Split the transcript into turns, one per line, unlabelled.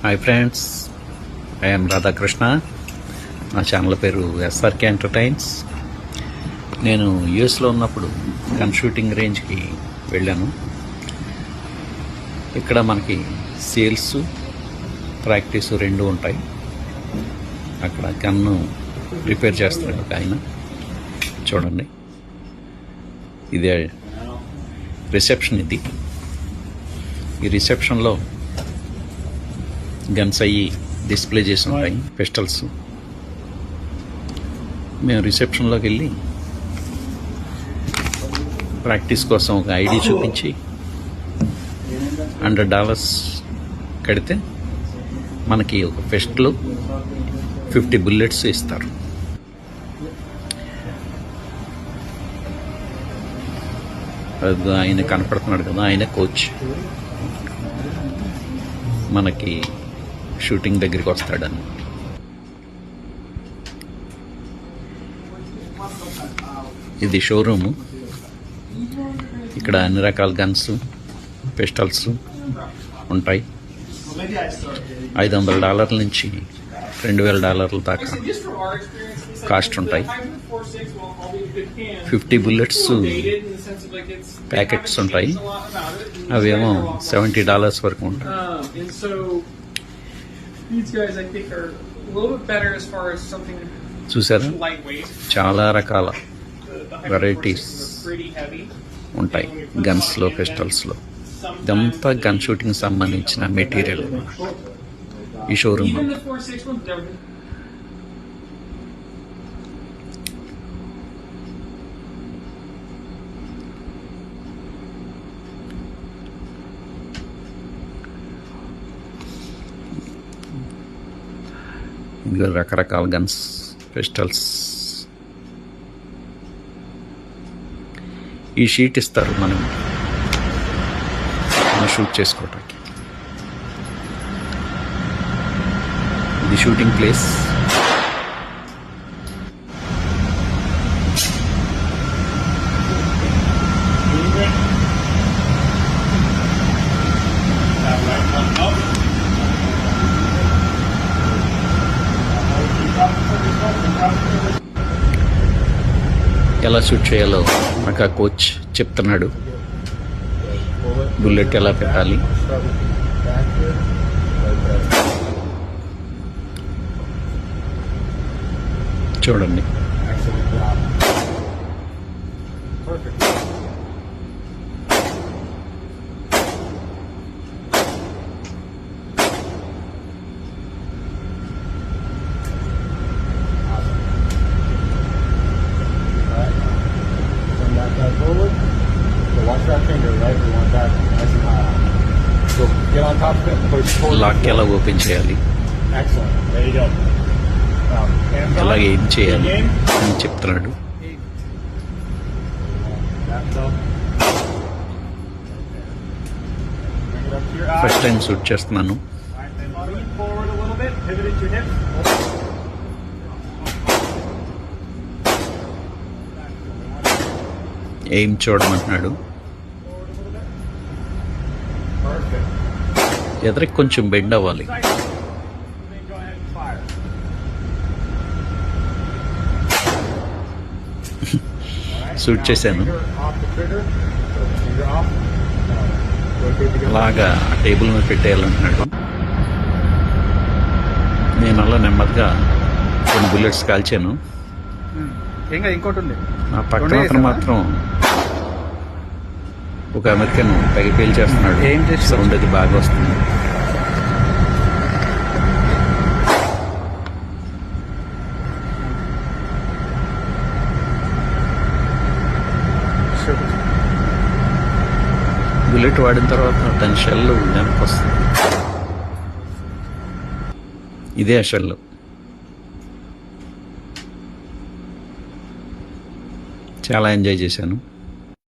Hi friends I'm Radhakrishna నా channel పేరు SRK entertains నేను యుఎస్లో ఉన్నప్పుడు గన్ షూటింగ్ రేంజ్కి వెళ్ళాను. ఇక్కడ మనకి సేల్స్ ప్రాక్టీస్ రెండు ఉంటాయి. అక్కడ గన్ను రిపేర్ చేస్తున్నాడు ఒక ఆయన. చూడండి. ఇదే రిసెప్షన్ ఇది. ఈ రిసెప్షన్లో గన్స్ అయ్యి డిస్ప్లే చేసి ఉంటాయి పిస్టల్స్. మేము రిసెప్షన్లోకి వెళ్ళి ప్రాక్టీస్ కోసం ఒక ఐడి చూపించి హండ్రెడ్ డాలర్స్ కడితే మనకి ఒక ఫెస్ట్లో ఫిఫ్టీ బుల్లెట్స్ ఇస్తారు. ఆయన కనపడుతున్నాడు కదా ఆయన కోచ్. మనకి షూటింగ్ దగ్గరికి వస్తాడని. ఇది షోరూము. ఇక్కడ అన్ని రకాల గన్స్ పిస్టల్స్ ఉంటాయి. ఐదు వందల డాలర్ల నుంచి రెండు వేల డాలర్ల దాకా కాస్ట్ ఉంటాయి. ఫిఫ్టీ బుల్లెట్స్ ప్యాకెట్స్ ఉంటాయి. అవేమో సెవెంటీ డాలర్స్ వరకు ఉంటాయి. చూసారా. చాలా రకాల
heavy.
ఉంటాయి. గన్స్లో పిస్టల్స్లో ఇదంతా గన్ షూటింగ్ సంబంధించిన మెటీరియల్ ఈ షోరూమ్ ఇంకా రకరకాల గన్స్ పిస్టల్స్. ఈ షీట్ ఇస్తారు మనం. మనం షూట్ చేసుకోవటానికి. ఇది షూటింగ్ ప్లేస్. ఎలా షూట్ చేయాలో నాకు ఆ కోచ్ చెప్తున్నాడు. బుల్లెట్ ఎలా పెట్టాలి? చూడండి.
Get on top of it, and push forward.
Lock ఎలా ఓపెన్ చేయాలి
Excellent. There you go. Um, hands
ఎలా
on.
ఏం చేయాలి
Game.
అని చెప్తున్నాడు
That's up. Bring it up to your eye.
First time shoot చేస్తున్నాను
Alright, then lean forward a little bit, pivot at your hips.
ఏం చూడమంటున్నాడు
Forward a little bit. Perfect.
ఎదరికి కొంచెం bend అవ్వాలి.
now
చేశాను. అలాగా ఆ టేబుల్ మీద పెట్టేయాలంటున్నాడు. నేను అలా నెమ్మదిగా కొన్ని బుల్లెట్స్ కాల్చాను.
ఇంకా ఇంకోటి ఉంది.
ఆ పక్కన? మాత్రం ఒక అమెరికన్ తెగ పేల్చేస్తున్నాడు
ఏం చేస్తున్నాడు?
సౌండ్ అది బాగా వస్తుంది. బుల్లెట్ వాడిన తర్వాత దాని షెల్ వెనక్కి వస్తుంది. ఇదే ఆ షెల్ చాలా ఎంజాయ్ చేశాను.